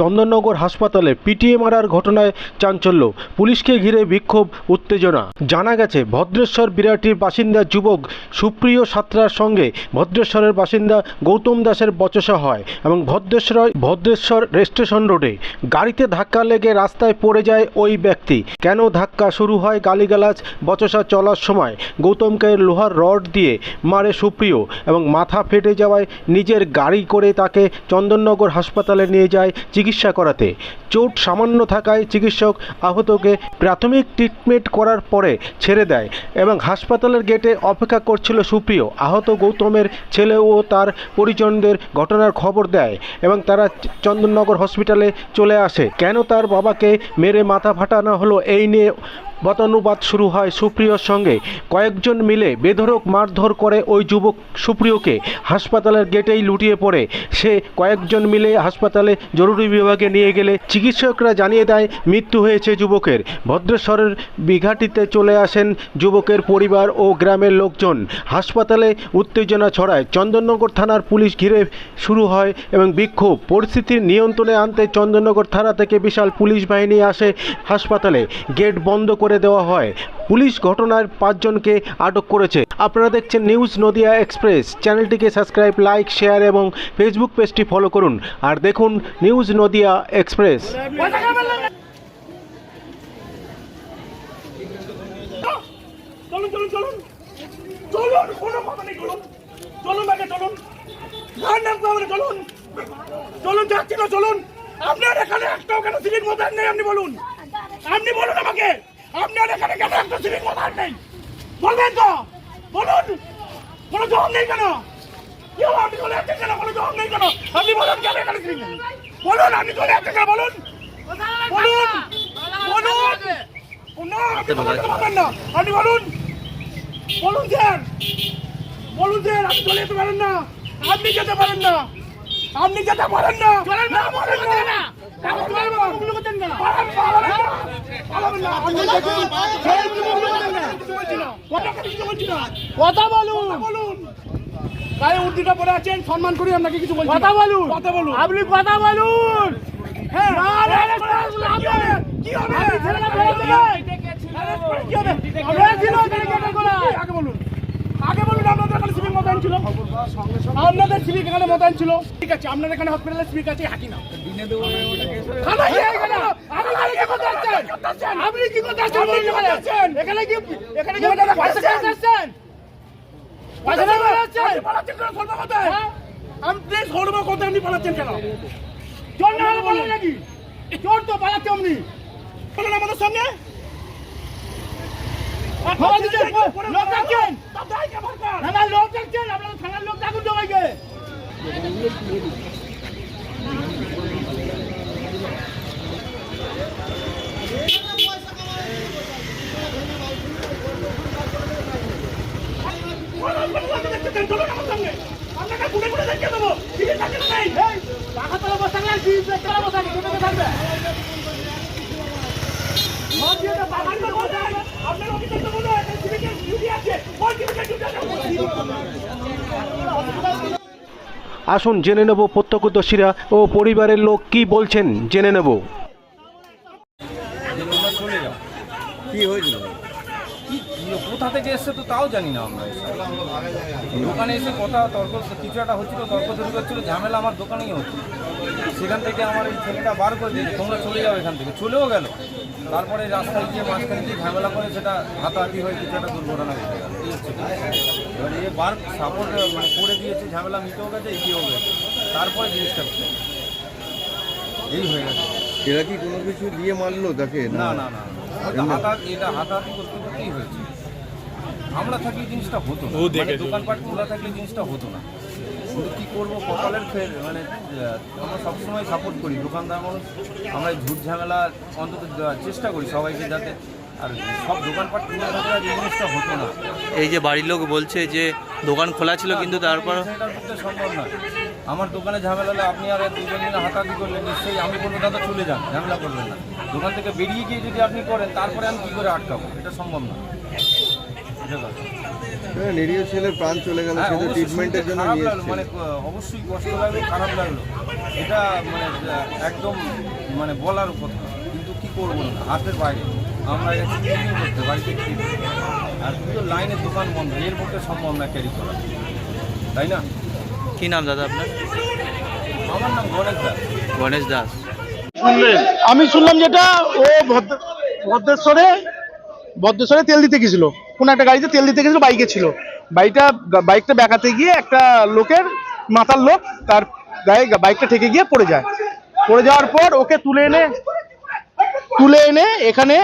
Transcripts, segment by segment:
চন্দননগর হাসপাতালে পিটিএ মারার ঘটনায় চাঞ্চল্য। পুলিশকে ঘিরে বিক্ষোভ, উত্তেজনা। জানা গেছে, ভদ্রেশ্বর বিরাটির বাসিন্দা যুবক সুপ্রিয় সাত্রার সঙ্গে ভদ্রেশ্বরের বাসিন্দা গৌতম দাসের বচসা হয় এবং ভদ্রেশ্বর ভদ্রেশ্বর স্টেশন রোডে গাড়িতে ধাক্কা লেগে রাস্তায় পড়ে যায় ওই ব্যক্তি। কেন ধাক্কা শুরু হয় গালিগালাজ, বচসা চলার সময়? গৌতমকে লোহার রড দিয়ে মারে সুপ্রিয় এবং মাথা ফেটে যাওয়ায় নিজের গাড়ি করে তাকে চন্দননগর হাসপাতালে নিয়ে যায় চিকিৎসা করাতে। চোট সামান্য থাকায় চিকিৎসক আহতকে প্রাথমিক ট্রিটমেন্ট করার পরে ছেড়ে দেয় এবং হাসপাতালের গেটে অপেক্ষা করছিল সুপ্রিয়। আহত গৌতমের ছেলে ও তার পরিজনদের ঘটনার খবর দেয় এবং তারা চন্দননগর হসপিটালে চলে আসে। কেন তার বাবাকে মেরে মাথা ফাটানো হলো এই নিয়ে বতানুবাদ শুরু হয় সুপ্রিয়র সঙ্গে। কয়েকজন মিলে বেধড়ক মারধর করে ওই যুবক সুপ্রিয়কে হাসপাতালের গেটেই লুটিয়ে পড়ে। সে কয়েকজন মিলে হাসপাতালে জরুরি বিভাগে নিয়ে গেলে চিকিৎসকরা জানিয়ে দেয়, মৃত্যু হয়েছে যুবকের। ভদ্রেশ্বরের বিঘাটিতে চলে আসেন যুবকের পরিবার ও গ্রামের লোকজন। হাসপাতালে উত্তেজনা ছড়ায়। চন্দননগর থানার পুলিশ ঘিরে শুরু হয় এবং বিক্ষোভ। পরিস্থিতির নিয়ন্ত্রণে আনতে চন্দননগর থানা থেকে বিশাল পুলিশ বাহিনী আসে হাসপাতালে। গেট বন্ধ করে দেওয়া হয়। পুলিশ ঘটনার পাঁচজনকে আটক করেছে। আপনারা দেখছেন নিউজ নদিয়া এক্সপ্রেস। চ্যানেলটিকে সাবস্ক্রাইব, লাইক, শেয়ার এবং ফেসবুক পেজটি ফলো করুন। আর দেখুন নিউজ নদিয়া এক্সপ্রেস। চলুন চলুন চলুন। চলুন চলুন। চলুন চলুন। চলুন। চলুন চলুন। আপনি বলুন আমাকে। আপনার এখানে কেন একটা সিভিক মোতায়েন নেই? বলবেন তো। বলুন। কোনো জবাব নেই কেন? কি হলো? আপনি চলে যাচ্ছেন কেন? কোনো জবাব নেই কেন? আপনি বলুন কেন এখানে সিভিক বলুন আপনি চলে যাচ্ছেন কেন? বলুন। বলুন। বলুন। না আপনি বলতে পারবেন না। আপনি বলুন। বলুন স্যার। বলুন স্যার আপনি চলে যেতে পারেন না। আপনি যেতে পারেন না। আপনি যেতে পারেন না। না পারেন না। কথা বলুন। বলুন। গায়ে উর্দিটা পরে আছেন সম্মান করি আপনাকে কিছু বলছি কথা বলুন। কথা বলুন। আপনি কথা বলুন। হ্যাঁ। কি হবে? কি হবে? আপনাদের এখানে সিভিক মোতায়েন ছিল? আপনাদের সিভিক এখানে মোতায়েন ছিল? ঠিক আছে আপনাদের এখানে হসপিটালে সিভিক আছে হাঁটি না এখানে আপনি কি করতে যাচ্ছেন? এখানে কি এখানে কি যাচ্ছেন আপনি সর্ব কথায়? আপনি পালাচ্ছেন কেন? চোর না হলে বলেন। নাকি? চোর তো পালাচ্ছে আপনি। বলেন আমাদের দিচ্ছেন লোক ডাকছেন না না লোক ডাকছেন আপনারা থানার লোক ডাকুন সবাইকে আপনাকে গুনে গুনে দেখিয়ে দেবো ঠিক আছে না নাই টাকা তোলা বসা নেই জিনিস তোলা বসা নেই কোথায় থাকবে আপনার অফিসে তো বলো একটা সিভিকের ডিউটি আছে কোন সিভিকের ডিউটি আছে আসুন জেনে নেব প্রত্যক্ষদর্শীরা ও পরিবারের লোক কি বলছেন জেনে নেব। কি হয়েছিল? কোথা থেকে এসছে তো তাও জানি না আমরা। দোকানে এসে কথা তর্ক কিছু একটা হচ্ছিল তর্ক তর্ক হচ্ছিল ঝামেলা আমার দোকানেই হচ্ছে সেখান থেকে আমার এই ছেলেটা বার করে দিয়েছে তোমরা চলে যাও এখান থেকে। চলেও গেল। তারপরে রাস্তায় গিয়ে মাঝখানে গিয়ে ঝামেলা করে সেটা হাতাহাতি হয়ে কিছু একটা দুর্ঘটনা ঘটে গেল। এবার এ বার সাপোর্ট মানে করে দিয়েছে ঝামেলা মিটেও গেছে এগিয়েও গেছে। তারপরে জিনিসটা এই হয়ে গেছে। এরা কি কোনো কিছু দিয়ে মারলো তাকে না? না না হাতাহাতি এটা হাতাহাতি করতে করতেই হয়েছে। আমরা থাকলে জিনিসটা হতো না। মানে দোকানপাট খোলা থাকলে জিনিসটা হতো না। কিন্তু কী করব? কপালের ফের মানে আমরা সবসময় সাপোর্ট করি। দোকানদার মানুষ আমরা ঝুট ঝামেলা অন্তত চেষ্টা করি সবাইকে যাতে আর সব দোকানপাট খোলা থাকলে এই জিনিসটা হতো না। এই যে বাড়ির লোক বলছে যে দোকান খোলা ছিল কিন্তু তারপর পক্ষে সম্ভব নয়। আমার দোকানে ঝামেলা হলে আপনি আর দুজন মিলে হাতাহাতি করলেন নিশ্চয়ই আমি বলব দাদা চলে যান ঝামেলা করবেন না। দোকান থেকে বেরিয়ে গিয়ে যদি আপনি করেন তারপরে আমি কী করে আটকাবো? এটা সম্ভব না বুঝতে নিরীহ ছেলের প্রাণ চলে গেল হ্যাঁ, সে তো অবশ্যই ট্রিটমেন্টের জন্য মানে অবশ্যই কষ্ট লাগল খারাপ লাগল। এটা মানে একদম মানে বলার কথা। কিন্তু কি করব না হাতের বাইরে। আমরা গেছি ক্লিনিং করতে বাড়িতে আর পুরো লাইনের দোকান বন্ধ এর পক্ষে সম্ভব না ক্যারি করা। তাই না? কি নাম দাদা আপনার? আমার নাম গণেশ দাস। গণেশ দাস। শুনলেন? আমি শুনলাম যেটা ও ভদ্র- ভদ্রেশ্বরে ভদ্রেশ্বরে তেল দিতে গেছিল। কোন একটা গাড়িতে তেল দিতে গেছিল, বাইকে ছিল। বাইকটা বাইকটা বেঁকাতে গিয়ে একটা লোকের মাথার লোক তার গায়ে বাইকটা ঠেকে গিয়ে পড়ে যায়। পড়ে যাওয়ার পর ওকে তুলে এনে তুলে এনে এখানে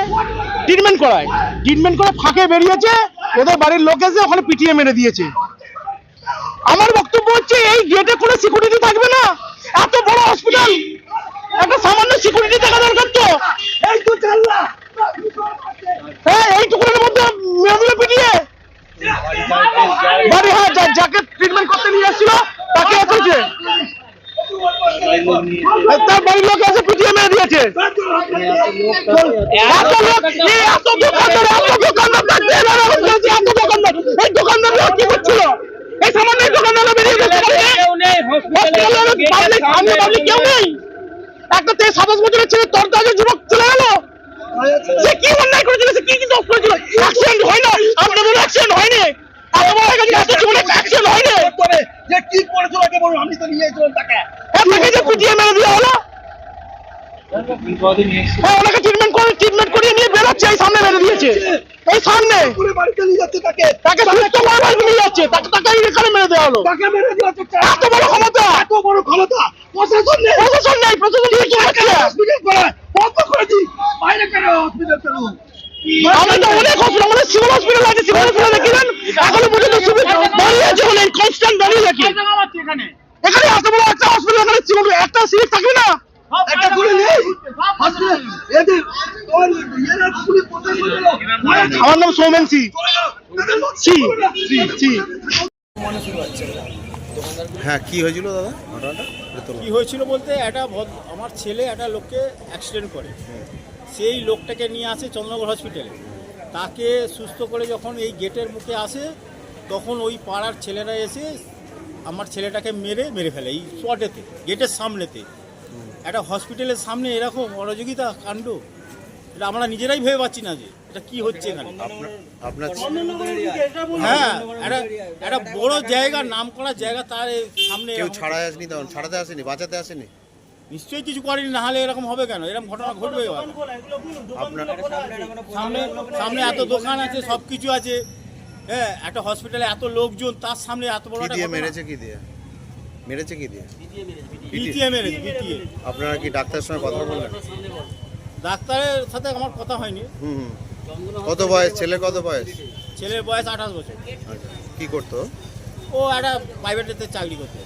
ট্রিটমেন্ট করায়। ট্রিটমেন্ট করে ফাঁকে বেরিয়েছে, ওদের বাড়ির লোক এসে ওখানে পিটিয়ে মেরে দিয়েছে। আমার বক্তব্য হচ্ছে, এই গেটে কোনো সিকিউরিটি থাকবে না। এত বড় হসপিটাল একটা সামান্য সিকিউরিটি থাকা দরকার তো। এই তো চাল্লা হ্যাঁ এইটুকুনের মধ্যে মেয়েগুলো পিটিয়ে বাড়ি হ্যাঁ যা- যাকে ট্রিটমেন্ট করতে নিয়ে এসেছিল তাকে এসেছে তার বাড়ির লোক এসে পিটিয়ে মেরে দিয়েছে। এত লোক এত দোকানদার এত দোকানদার থাকতে এবার আমার কাছে এত দোকানদার? এই দোকানদাররা কি করছিল? এই সামান্য এই বেরিয়ে গেছে পাবলিক সামনে পাবলিক কেউ নেই। একটা তেইশ সাতাশ বছরের ছেলে তোর কাছে যুবক চলে গেল? সে কি অন্যায় করেছিল? সে কি কি দোষ করেছিল? অ্যাক্সিডেন্ট হয় না। আপনাদের অ্যাক্সিডেন্ট হয়নি। হয়ে গেছে জীবনে অ্যাক্সিডেন্ট হয়নি। যে কি করেছিল আগে বলুন আমি তো নিয়ে এসেছিলাম তাকে। এতকে যে পিটিয়ে মেরে দেওয়া হলো। হ্যাঁ ওনাকে ট্রিটমেন্ট করে ট্রিটমেন্ট করিয়ে নিয়ে বেরোচ্ছে এই সামনে মেরে দিয়েছে। এই সামনে। বাড়িতে নিয়ে যাচ্ছে তাকে। তাকে সুস্থ করে বাড়ি নিয়ে যাচ্ছে। তাকে তাকে এখানে মেরে দেওয়া হলো। তাকে মেরে দিয়েছে এত বড় ক্ষমতা। এত বড় ক্ষমতা। প্রশাসন নেই। প্রশাসন নেই প্রশাসন কি করছে হসপিটাল করায় বন্ধ বাইরে কেন হসপিটাল আমাদের তো অনেক হসপিটাল আমাদের সিভিল হসপিটাল আছে সিভিল হসপিটাল দেখিলেন এখনও পর্যন্ত সুবিধা দাঁড়িয়ে আছে কনস্ট্যান্ট দাঁড়িয়ে এখানে এত বড় একটা হসপিটাল এখানে সিভিল একটা সিট থাকবে না? একটা করে নেই? আমার নাম সৌমেন সি সি সি। হ্যাঁ কি হয়েছিল দাদা? ঘটনাটা? কি হয়েছিল বলতে একটা আমার ছেলে একটা লোককে অ্যাক্সিডেন্ট করে। সেই লোকটাকে নিয়ে আসে চন্দ্রনগর হসপিটালে তাকে সুস্থ করে যখন এই গেটের মুখে আসে তখন ওই পাড়ার ছেলেরা এসে আমার ছেলেটাকে মেরে মেরে ফেলে এই স্পটেতে গেটের সামনেতে। একটা হসপিটালের সামনে এরকম অরাজকিতা কাণ্ড। এটা আমরা নিজেরাই ভেবে পাচ্ছি না যে এটা কি হচ্ছে এখানে। আপনার হ্যাঁ একটা একটা বড় জায়গা নাম করা জায়গা তার সামনে কেউ ছাড়াই আসেনি তখন? ছাড়াতে আসেনি? বাঁচাতে আসেনি? নিশ্চয়ই কিছু করেনি না হলে এরকম হবে কেন? এরকম ঘটনা ঘটবে এবার। সামনে সামনে এত দোকান আছে সব কিছু আছে। হ্যাঁ একটা হসপিটালে এত লোকজন তার সামনে এত বড় একটা দিয়ে মেরেছে কি দিয়ে? মেরেছে কি দিয়ে? পিটিএ মেরেছে পিটিএ। আপনারা কি ডাক্তারের সঙ্গে কথা বললেন? ডাক্তারের সাথে আমার কথা হয়নি। হুম হুম। কত বয়স? ছেলের কত বয়স? ছেলের বয়স আঠাশ বছর। আচ্ছা কি করতো? ও একটা প্রাইভেটেতে চাকরি করতে।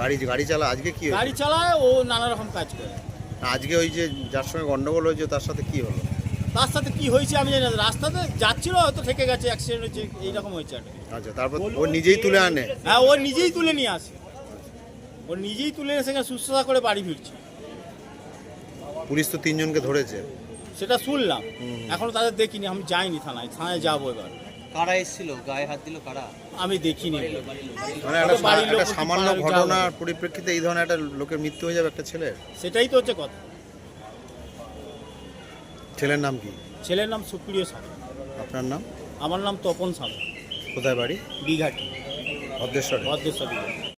গাড়ি গাড়ি চালা আজকে কি গাড়ি চালায় ও নানা রকম কাজ করে। আজকে ওই যে যার সঙ্গে গন্ডগোল হয়েছে তার সাথে কি হলো? তার সাথে কি হয়েছে আমি জানি না। রাস্তাতে যাচ্ছিল হয়তো থেকে গেছে অ্যাক্সিডেন্ট হয়েছে এইরকম হয়েছে আচ্ছা তারপর ও নিজেই তুলে আনে? হ্যাঁ ও নিজেই তুলে নিয়ে আসে। ও নিজেই তুলে এনে সেখানে সুস্থতা করে বাড়ি ফিরছে। পুলিশ তো তিনজনকে ধরেছে। সেটা শুনলাম। এখনও তাদের দেখিনি আমি যাইনি থানায় থানায় যাব এবার। কারা এসেছিল? গায়ে হাত দিল কারা? আমি দেখিনি। মানে একটা সামান্য ঘটনার পরিপ্রেক্ষিতে এই ধরনের একটা লোকের মৃত্যু হয়ে যাবে একটা ছেলের? সেটাই তো হচ্ছে কথা। ছেলের নাম কি? ছেলের নাম সুপ্রিয় সাঁতরা আপনার নাম? আমার নাম তপন সাঁতরা কোথায় বাড়ি? দীঘাটি ভদ্রেশ্বরে। ভদ্রেশ্বর। দীঘা